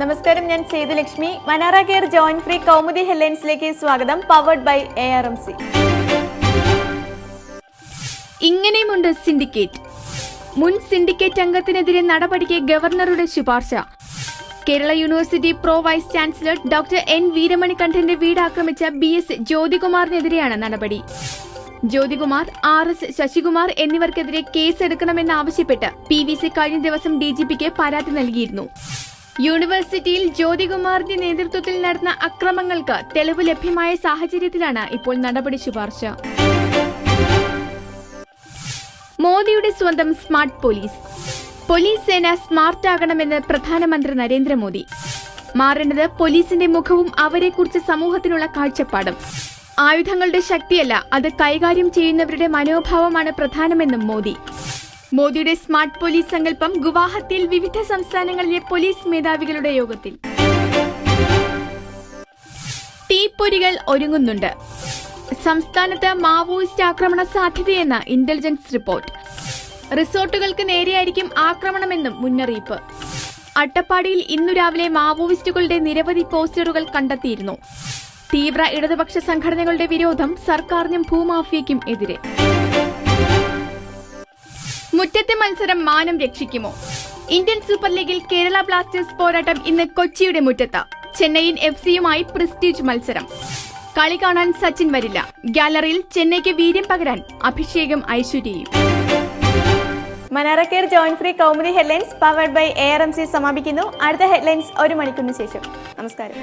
നമസ്കാരം ഞാൻ Sethulakshmi മനാറ care joint free Kaumudi ഹെഡ്ലൈൻസിലേക്ക് സ്വാഗതം powered by A R M C ഇങ്ങനെയുമുണ്ട് syndicate. മുൻ സിൻഡിക്കേറ്റ് അംഗത്തിനെതിരെ നടപടിക്ക് ഗവർണറുടെ ശുപാർശ. Kerala university pro vice chancellor doctor N വീരമണികണ്ഠന്റെ വീട് ആക്രമിച്ച ബി എസ് ജ്യോതികുമാറിനെതിരെയാണ് നടപടി. ജ്യോതികുമാർ ആർ എസ് ശശികുമാർ എന്നിവർക്കെതിരെ കേസെടുക്കണമെന്നാവശ്യപ്പെട്ട് പി വി സി കഴിഞ്ഞ ദിവസം ഡി ജി പിക്ക് പരാതി നൽകിയിരുന്നു. യൂണിവേഴ്സിറ്റിയിൽ ജ്യോതികുമാറിന്റെ നേതൃത്വത്തിൽ നടന്ന അക്രമങ്ങൾക്ക് തെളിവ് ലഭ്യമായ സാഹചര്യത്തിലാണ് ഇപ്പോൾ നടപടി ശുപാർശ. മോദിയുടെ സ്വന്തം സ്മാർട്ട് പോലീസ്. പോലീസ് സേന സ്മാർട്ട് ആകണമെന്ന് പ്രധാനമന്ത്രി നരേന്ദ്രമോദി. മാറേണ്ടത് പോലീസിന്റെ മുഖവും അവരെക്കുറിച്ച് സമൂഹത്തിനുള്ള കാഴ്ചപ്പാടും. ആയുധങ്ങളുടെ ശക്തിയല്ല അത് കൈകാര്യം ചെയ്യുന്നവരുടെ മനോഭാവമാണ് പ്രധാനമെന്നും മോദി. മോദിയുടെ സ്മാർട്ട് പോലീസ് സങ്കല്പം ഗുവാഹത്തിയിൽ വിവിധ സംസ്ഥാനങ്ങളിലെ പോലീസ് മേധാവികളുടെ യോഗത്തിൽ. തീപ്പൊരികൾ ഒരുങ്ങുന്നുണ്ട്. സംസ്ഥാനത്ത് മാവോയിസ്റ്റ് ആക്രമണ സാധ്യതയെന്ന ഇന്റലിജൻസ് റിപ്പോർട്ട്. റിസോർട്ടുകൾക്ക് നേരെയായിരിക്കും ആക്രമണമെന്നും മുന്നറിയിപ്പ്. അട്ടപ്പാടിയിൽ ഇന്നു രാവിലെ മാവോയിസ്റ്റുകളുടെ നിരവധി പോസ്റ്ററുകൾ കണ്ടെത്തിയിരുന്നു. തീവ്ര ഇടതുപക്ഷ സംഘടനകളുടെ വിരോധം സർക്കാരിനും ഭൂമാഫിയയ്ക്കും എതിരെ. മുറ്റത്തെ മത്സരം മാനം രക്ഷിക്കുമോ? ഇന്ത്യൻ സൂപ്പർ ലീഗിൽ കേരള ബ്ലാസ്റ്റേഴ്സ് പോരാട്ടം ഇന്ന് കൊച്ചിയുടെ മുറ്റത്ത്. ചെന്നൈയിൻ എഫ് സിയുമായി പ്രസ്റ്റീജ് മത്സരം. കളി കാണാൻ സച്ചിൻ വരില്ല. ഗാലറിയിൽ ചെന്നൈക്ക് വീര്യം പകരാൻ അഭിഷേകം ഐശ്വര്യയും. Manara care join free Kaumudi headlines powered by A R M C സമാപിക്കുന്നു. അടുത്ത ഹെഡ്ലൈൻസ് ഒരു മണിക്കൂറിന് ശേഷം. നമസ്കാരം.